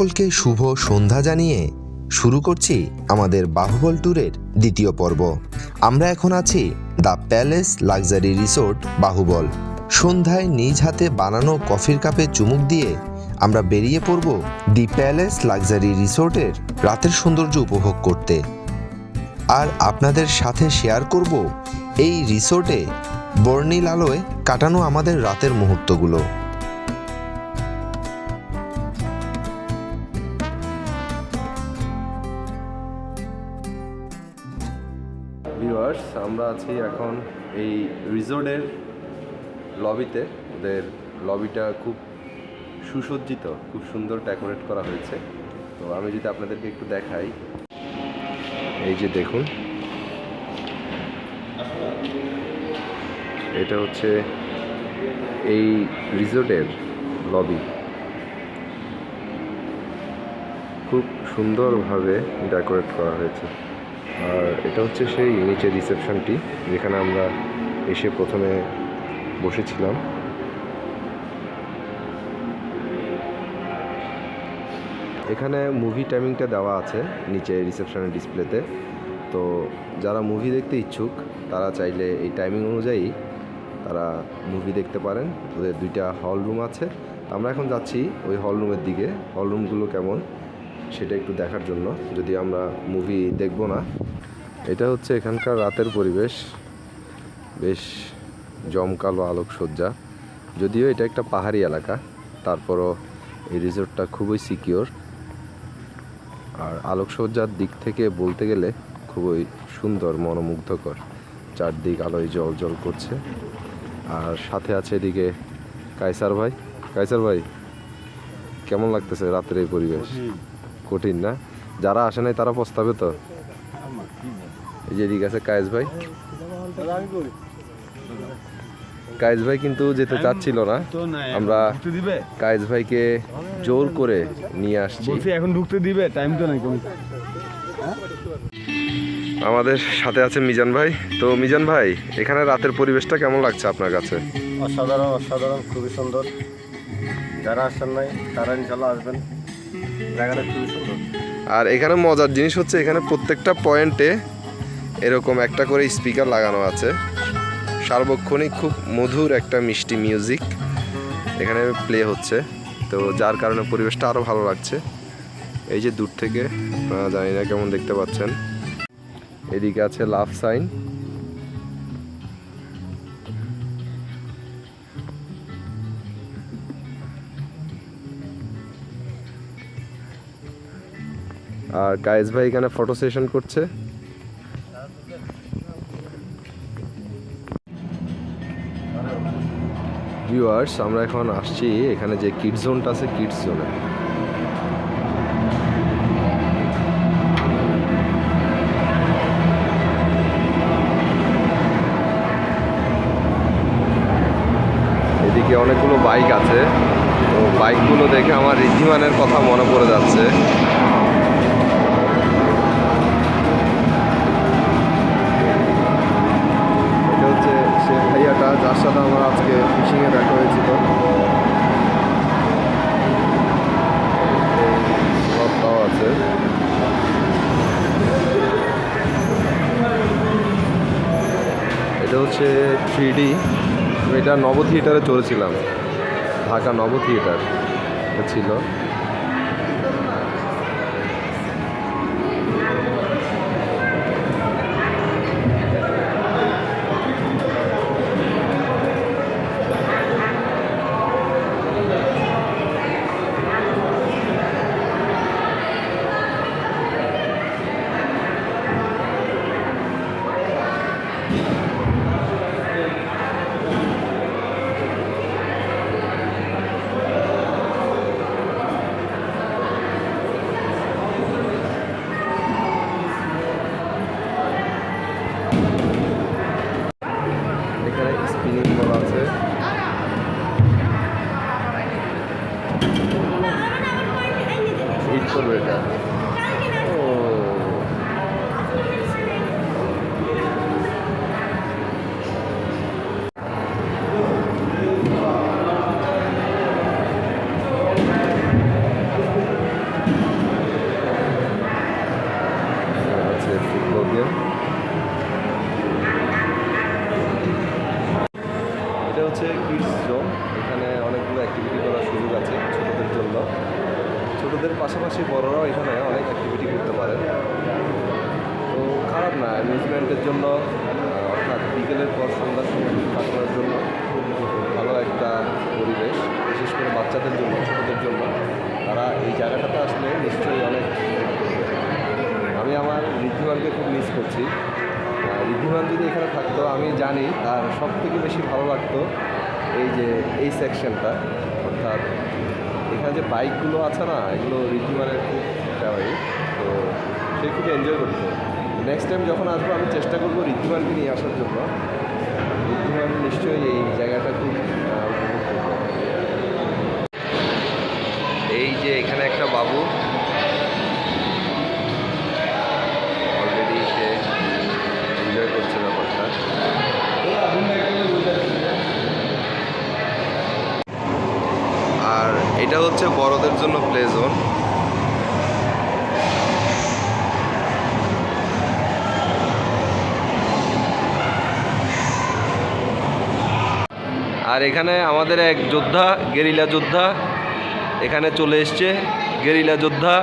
সকলকে শুভ সন্ধ্যা জানিয়ে শুরু করছি আমাদের বাহুবল ট্যুরের দ্বিতীয় পর্ব। আমরা এখন আছি the palace luxury resort Bahubal. সন্ধ্যায় নিজ হাতে বানানো কফির কাপে চুমুক দিয়ে আমরা বেরিয়ে পড়ব দি প্যালেস লাক্সারি রিসোর্টের রাতের সৌন্দর্য উপভোগ করতে। আর আপনাদের সাথে শেয়ার করব এই রিসোর্টে বর্ণিল আলোয় কাটানো আমাদের রাতের মুহূর্তগুলো। আমরা আছি এখন এই রিসোর্টের লবিতে। ওদের লবিটা খুব সুসজ্জিত, খুব সুন্দর ডেকোরেট করা হয়েছে। তো আমি যদি আপনাদেরকে একটু দেখাই। এই যে দেখুন। এটা হচ্ছে এই রিসোর্টের লবি। খুব সুন্দরভাবে ডেকোরেট করা হয়েছে। আর এটা হচ্ছে সেই নিচের রিসেপশনটি, যেখানে আমরা এসে প্রথমে বসেছিলাম। এখানে মুভি টাইমিংটা দেওয়া আছে নিচে রিসেপশনের ডিসপ্লেতে তো যারা মুভি দেখতে ইচ্ছুক, তারা চাইলে এই টাইমিং অনুযায়ী তারা মুভি দেখতে পারেন। ওদের দুইটা হল রুম আছে। আমরা এখন যাচ্ছি ওই হল রুমের দিকে। হল রুমগুলো কেমন? সেটা একটু দেখার জন্য, যদি আমরা মুভি দেখব না। এটা হচ্ছে এখানকার রাতের পরিবেশ। বেশ জমকালো আলোকসজ্জা। যদিও এটা একটা পাহাড়ি এলাকা, তারপরও এই রিসোর্টটা খুবই সিকিওর আর আলোকসজ্জার দিক থেকে বলতে গেলে খুবই সুন্দর, মনোমুগ্ধকর। চারদিক আলোয় জল জল করছে। আর সাথে আছে এদিকে কায়সার ভাই। কায়সার ভাই, কেমন লাগতেছে রাতের এই পরিবেশ? কঠিন না? যারা আসে নাই তারা পস্তাবে তো? এই যে এদিকে আছে কায়েস ভাই। কায়েস ভাই কিন্তু যেতে চাচ্ছিল না। আমরা কায়েস ভাইকে জোর করে নিয়ে আসছি। এখন ঢুকতে দিবে? টাইম তো নাই আমাদের সাথে আছে মিজান ভাই। তো মিজান ভাই এখানে রাতের পরিবেশটা কেমন লাগছে আপনার কাছে? অসাধারণ অসাধারণ খুবই সুন্দর। যারা আসেন নাই তারা ইনশাল্লাহ আসবেন। জায়গাটা খুবই আর এখানে মজার জিনিস হচ্ছে এখানে প্রত্যেকটা পয়েন্টে এরকম একটা করে স্পিকার লাগানো আছে। সার্বক্ষণিক খুব মধুর একটা মিষ্টি মিউজিক এখানে প্লে হচ্ছে। তো যার কারণে পরিবেশটা আরও ভালো লাগছে। এই যে দূর থেকে আপনারা জানি না কেমন দেখতে পাচ্ছেন। এদিকে আছে লাভ সাইন। আর কায়েস ভাই এখানে ফটো সেশন করছে। ভিউয়ার্স আমরা এখন আসছি এখানে যে কিডস জোনটা আছে কিডস জোনে এদিকে অনেকগুলো বাইক আছে। তো বাইকগুলো দেখে আমার ঋদ্ধিমানের কথা মনে পড়ে যাচ্ছে। আজকে ফিশিংয়ে দেখা হয়েছিল। আছে। এটা হচ্ছে থ্রি ডি এটা নব থিয়েটারে চলেছিলাম ঢাকা নব থিয়েটার যে এটা হচ্ছে কিডস জোন এখানে অনেকগুলো অ্যাক্টিভিটি করার সুযোগ আছে ছোটোদের জন্য। ছোটদের পাশাপাশি বড়রাও এখানে অনেক অ্যাক্টিভিটি করতে পারে। তো খারাপ না অ্যামিউজমেন্টের জন্য, অর্থাৎ বিকেলের পর সন্ধ্যার সময় করার জন্য ভালো একটা পরিবেশ, বিশেষ করে বাচ্চাদের জন্য, ছোটোদের জন্য। তারা এই জায়গাটাতে আসলে নিশ্চয়ই অনেক আমি আমার ঋদ্ধিমানকে খুব মিস করছি। ঋদ্ধিমান যদি এখানে থাকতো, আমি জানি তার সব থেকে বেশি ভালো লাগতো এই যে, এই সেকশনটা অর্থাৎ এখানে যে বাইকগুলো আছে না, এগুলো ঋদ্ধিমানের খুব ফেভারিট তো সে খুব এনজয় করতো। নেক্সট টাইম যখন আসব, আমি চেষ্টা করব ঋদ্ধিমানকে নিয়ে আসার জন্য। ঋদ্ধিমান নিশ্চয়ই এই জায়গাটা খুব এই যে এখানে একটা বাবু হচ্ছে বড়দের জন্য প্লে জোন আর এখানে আমাদের এক যোদ্ধা, গেরিলা যোদ্ধা, এখানে চলে এসছে গেরিলা যোদ্ধা।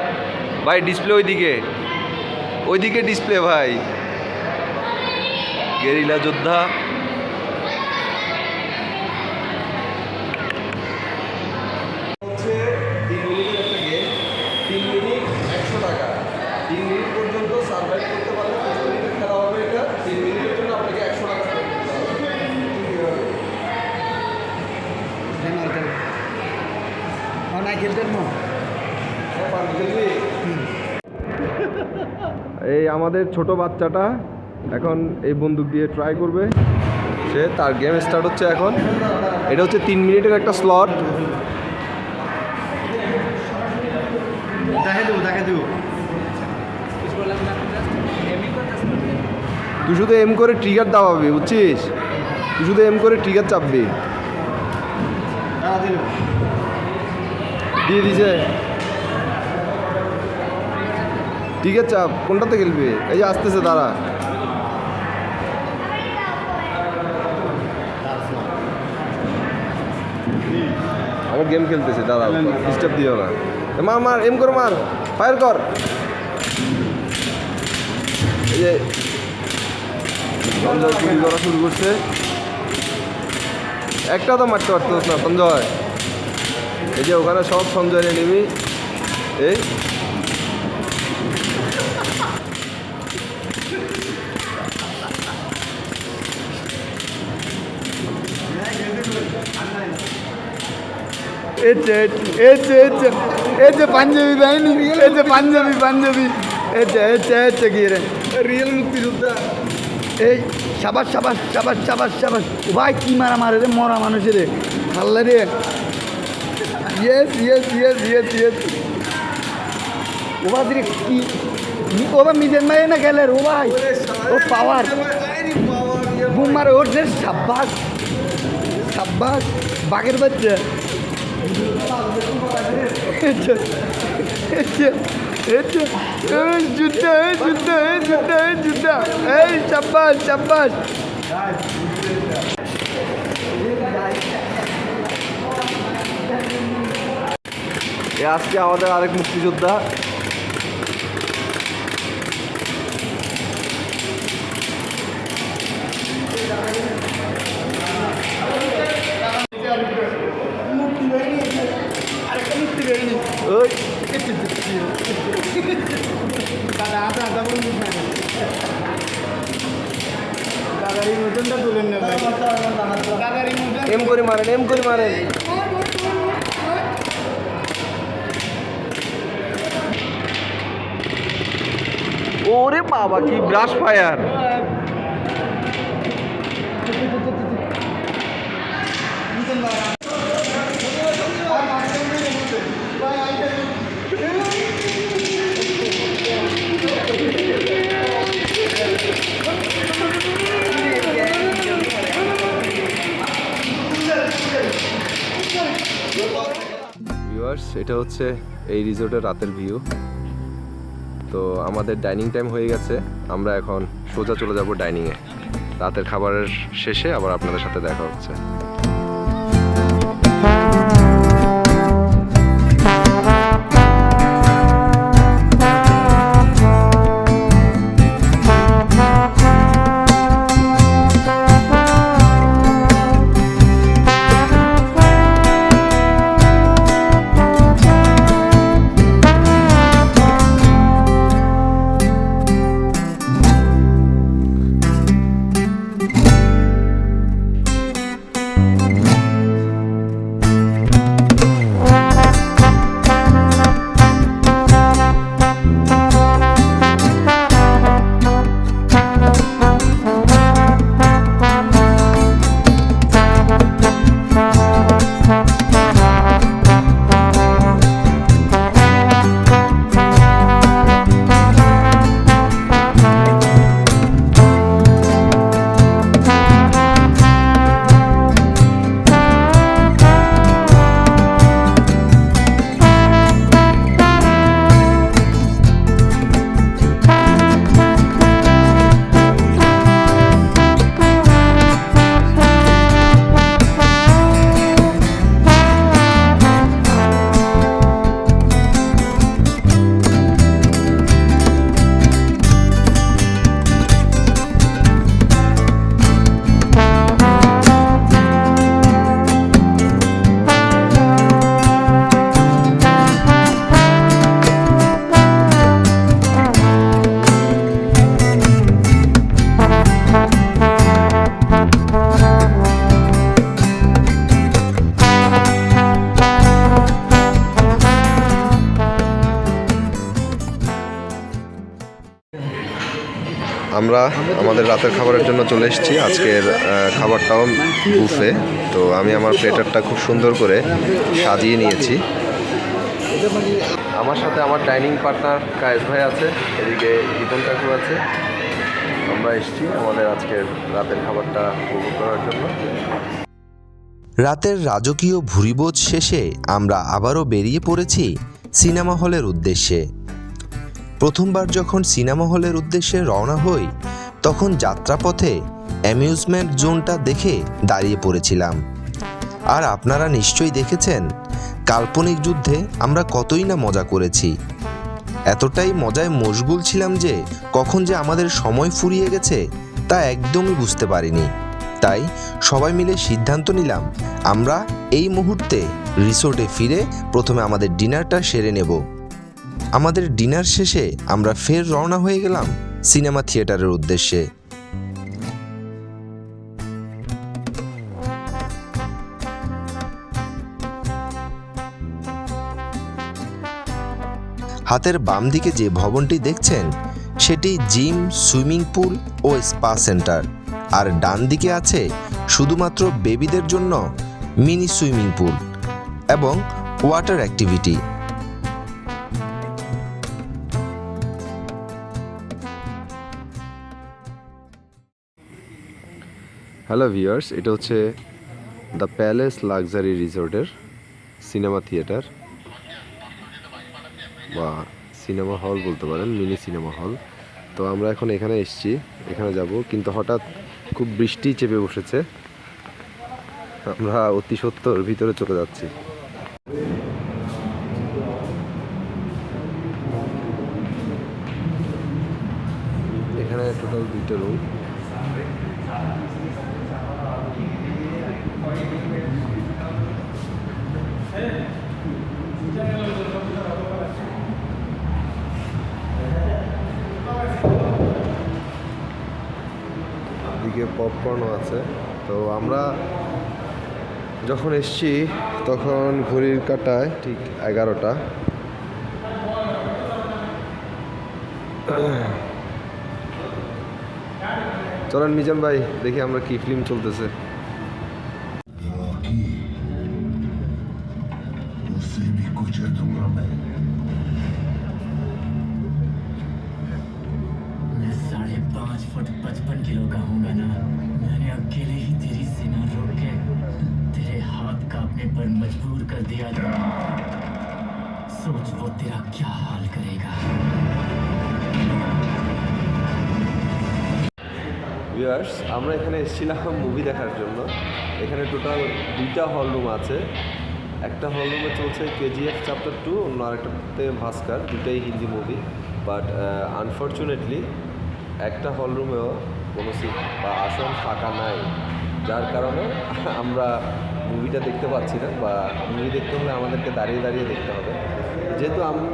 ভাই ডিসপ্লে ওইদিকে। ওইদিকে ডিসপ্লে ভাই। গেরিলা যোদ্ধা হচ্ছে তিন মিনিটের একটা গেম তিন মিনিট একশো টাকা তিন মিনিট পর্যন্ত সার্ভাইভ করতে পারলে দশ মিনিটের খেলা হবে এটা তিন মিনিটের জন্য আপনাকে একশো টাকা pay করতে হবে। হ্যাঁ, পারবি, খেলবি? এই আমাদের ছোট বাচ্চাটা এখন এই বন্দুক দিয়ে ট্রাই করবে। সে তার গেম স্টার্ট হচ্ছে এখন। এটা হচ্ছে তিন মিনিটের একটা স্লট তুই শুধু এম করে ট্রিগার দাবাবি বুঝছিস? তুই শুধু এম করে ট্রিগার চাপবি। দিয়ে দিছে। ট্রিগার চাপ কোনটাতে খেলবি? এই যে আসতেছে তারা আমার গেম খেলতেছে দাদা ডিস্টার্ব দিও না। মার মার এম কর মার ফায়ার কর। এই যে সঞ্জয় করা শুরু করছে। একটা তো মারতে পারতেছ না, সঞ্জয়। এই যে ওখানে সব সঞ্জয় নিবি এই এই যে পাঞ্জাবি বাহিনী এই যে পাঞ্জাবি পাঞ্জাবি এই যে এই যে গিয়ে রে রিয়েল মুক্তিযোদ্ধা এই সাবাস সাবাস সাবাস সাবাস সাবাস ভাই কি মারা মারে রে মরা মানুষের রে হাল্লা রে yes yes yes yes yes ও ভাই রে কি ও ভাই মিজেন মারে না গেলে ও ভাই ও পাওয়ার বুম মারে ওর যে সাব্বাস সাব্বাস বাঘের বাচ্চা এই যে, এই যে, এই যে, এই যুদ্ধ এই যুদ্ধ এই যুদ্ধ এই যুদ্ধ এই সাব্বাস সাব্বাস এ আজকে আমাদের আরেক মুক্তিযোদ্ধা ওই এম করে মারেন এম করে মারেন। ওরে বাবা কি ব্রাশ ফায়ার ভিউয়ার্স এটা হচ্ছে এই রিসোর্টের রাতের ভিউ। তো আমাদের ডাইনিং টাইম হয়ে গেছে। আমরা এখন সোজা চলে যাব ডাইনিংয়ে। রাতের খাবারের শেষে আবার আপনাদের সাথে দেখা হচ্ছে। আমরা আমাদের রাতের খাবারের জন্য চলে এসেছি। আজকের খাবারটাও বুফে। তো আমি আমার প্লেটারটা খুব সুন্দর করে সাজিয়ে নিয়েছি। আমার সাথে আমার ডাইনিং পার্টনার কায়েস ভাই আছে, এদিকে ইতন কাকু আছে। আমরা এসেছি আমাদের আজকের রাতের খাবারটা উপভোগ করার জন্য। রাতের রাজকীয় ভুরিবোজ শেষে আমরা আবারও বেরিয়ে পড়েছি সিনেমা হলের উদ্দেশ্যে। প্রথমবার যখন সিনেমা হলের উদ্দেশ্যে রওনা হই, তখন যাত্রাপথে অ্যামিউজমেন্ট জোনটা দেখে দাঁড়িয়ে পড়েছিলাম। আর আপনারা নিশ্চয়ই দেখেছেন, কাল্পনিক যুদ্ধে আমরা কতই না মজা করেছি। এতটাই মজায় মশগুল ছিলাম যে, কখন যে আমাদের সময় ফুরিয়ে গেছে, তা একদমই বুঝতে পারিনি। তাই সবাই মিলে সিদ্ধান্ত নিলাম, আমরা এই মুহূর্তে রিসোর্টে ফিরে প্রথমে আমাদের ডিনারটা সেরে নেব। আমাদের ডিনার শেষে আমরা ফের রওনা হয়ে গেলাম সিনেমা থিয়েটারের উদ্দেশ্যে। হাতের বাম দিকে যে ভবনটি দেখছেন, সেটি জিম, সুইমিং পুল ও স্পা সেন্টার। আর ডান দিকে আছে শুধুমাত্র বেবিদের জন্য মিনি সুইমিং পুল এবং ওয়াটার অ্যাক্টিভিটি। হ্যালো ভিউয়ার্স এটা হচ্ছে দ্য প্যালেস লাক্সারি রিসোর্টের সিনেমা থিয়েটার বা সিনেমা হল বলতে পারেন মিনি সিনেমা হল তো আমরা এখন এখানে এসেছি, এখানে যাব, কিন্তু হঠাৎ খুব বৃষ্টি চেপে বসেছে। আমরা অতি সত্তর ভিতরে চলে যাচ্ছি। এখানে টোটাল দুইটা রুম দিকে পপকর্নও আছে। তো আমরা যখন এসছি, তখন ঘড়ির কাটায় ঠিক এগারোটা। চলেন মিজান ভাই, দেখি আমরা কি ফিল্ম চলতেছে। मजबूर कर दिया था सोच वो तेरा क्या हाल करेगा ভিউয়ার্স আমরা এখানে এসেছিলাম মুভি দেখার জন্য এখানে টোটাল দুইটা হল রুম আছে একটা হল রুমে চলছে কেজিএফ চ্যাপ্টার টু অন্য আরেকটাতে ভাস্কার দুটাই হিন্দি মুভি বাট আনফর্চুনেটলি একটা হল রুমেও কোনো সিট বা আসন ফাঁকা নাই যার কারণে আমরা মুভিটা দেখতে পাচ্ছি না বা মুভি দেখতে হলে আমাদেরকে দাঁড়িয়ে দাঁড়িয়ে দেখতে হবে। যেহেতু আমি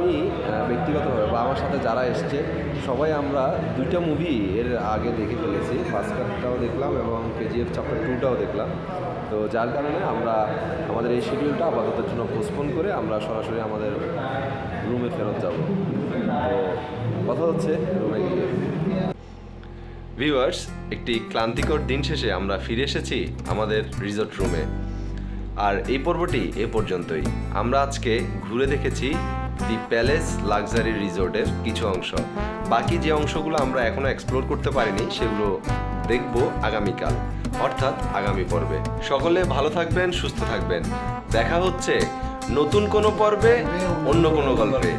ব্যক্তিগতভাবে বা আমার সাথে যারা এসছে, সবাই আমরা দুইটা মুভি এর আগে দেখে ফেলেছি। ভাস্করটাও দেখলাম এবং কেজিএফ চ্যাপ্টার টুটাও দেখলাম। তো যার কারণে আমরা আমাদের এই শিডিউলটা আপাততের জন্য পোস্টপোন করে আমরা সরাসরি আমাদের রুমে ফেরত যাব। তো কথা হচ্ছে রুমে গিয়ে ভিউয়ার্স একটি ক্লান্তিকর দিন শেষে আমরা ফিরে এসেছি আমাদের রিসোর্ট রুমে আর এই পর্বটি এ পর্যন্তই। আমরা আজকে ঘুরে দেখেছি দি প্যালেস লাক্সারি রিসোর্টের কিছু অংশ। বাকি যে অংশগুলো আমরা এখনও এক্সপ্লোর করতে পারিনি, সেগুলো দেখব আগামীকাল, অর্থাৎ আগামী পর্বে। সকলে ভালো থাকবেন, সুস্থ থাকবেন। দেখা হচ্ছে নতুন কোনো পর্বে, অন্য কোনো গল্পে।